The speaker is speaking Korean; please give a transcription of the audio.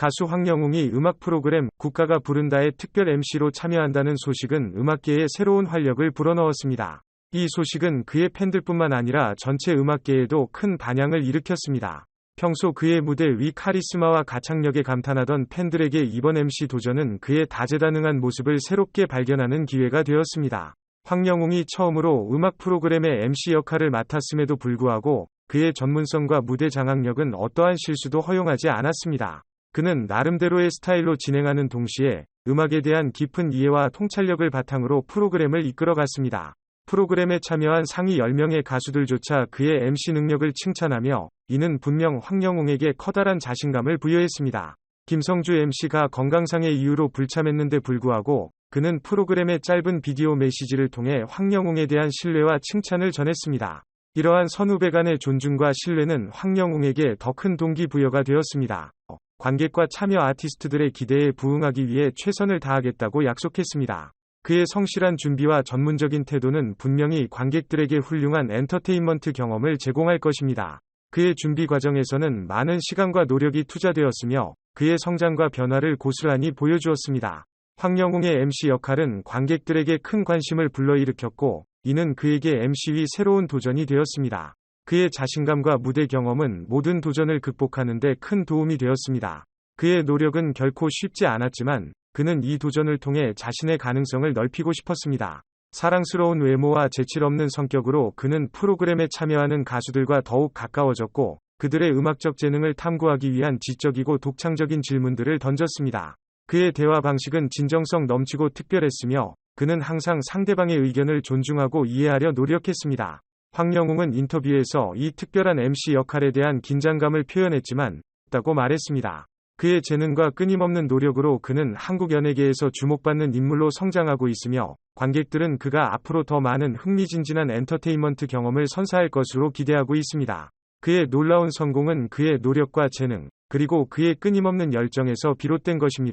가수 황영웅이 음악 프로그램 국가가 부른다의 특별 MC로 참여한다는 소식은 음악계에 새로운 활력을 불어넣었습니다. 이 소식은 그의 팬들뿐만 아니라 전체 음악계에도 큰 반향을 일으켰습니다. 평소 그의 무대 위 카리스마와 가창력에 감탄하던 팬들에게 이번 MC 도전은 그의 다재다능한 모습을 새롭게 발견하는 기회가 되었습니다. 황영웅이 처음으로 음악 프로그램의 MC 역할을 맡았음에도 불구하고 그의 전문성과 무대 장악력은 어떠한 실수도 허용하지 않았습니다. 그는 나름대로의 스타일로 진행하는 동시에 음악에 대한 깊은 이해와 통찰력을 바탕으로 프로그램을 이끌어갔습니다. 프로그램에 참여한 상위 10명의 가수들조차 그의 MC 능력을 칭찬하며 이는 분명 황영웅에게 커다란 자신감을 부여했습니다. 김성주 MC가 건강상의 이유로 불참했는데 불구하고 그는 프로그램의 짧은 비디오 메시지를 통해 황영웅에 대한 신뢰와 칭찬을 전했습니다. 이러한 선후배 간의 존중과 신뢰는 황영웅에게 더 큰 동기부여가 되었습니다. 관객과 참여 아티스트들의 기대에 부응하기 위해 최선을 다하겠다고 약속했습니다. 그의 성실한 준비와 전문적인 태도는 분명히 관객들에게 훌륭한 엔터테인먼트 경험을 제공할 것입니다. 그의 준비 과정에서는 많은 시간과 노력이 투자되었으며 그의 성장과 변화를 고스란히 보여주었습니다. 황영웅의 MC 역할은 관객들에게 큰 관심을 불러일으켰고 이는 그에게 MC 위 새로운 도전이 되었습니다. 그의 자신감과 무대 경험은 모든 도전을 극복하는 데 큰 도움이 되었습니다. 그의 노력은 결코 쉽지 않았지만 그는 이 도전을 통해 자신의 가능성을 넓히고 싶었습니다. 사랑스러운 외모와 재칠 없는 성격으로 그는 프로그램에 참여하는 가수들과 더욱 가까워졌고 그들의 음악적 재능을 탐구하기 위한 지적이고 독창적인 질문들을 던졌습니다. 그의 대화 방식은 진정성 넘치고 특별했으며 그는 항상 상대방의 의견을 존중하고 이해하려 노력했습니다. 황영웅은 인터뷰에서 이 특별한 MC 역할에 대한 긴장감을 표현했지만, 다고 말했습니다. 그의 재능과 끊임없는 노력으로 그는 한국 연예계에서 주목받는 인물로 성장하고 있으며 관객들은 그가 앞으로 더 많은 흥미진진한 엔터테인먼트 경험을 선사할 것으로 기대하고 있습니다. 그의 놀라운 성공은 그의 노력과 재능, 그리고 그의 끊임없는 열정에서 비롯된 것입니다.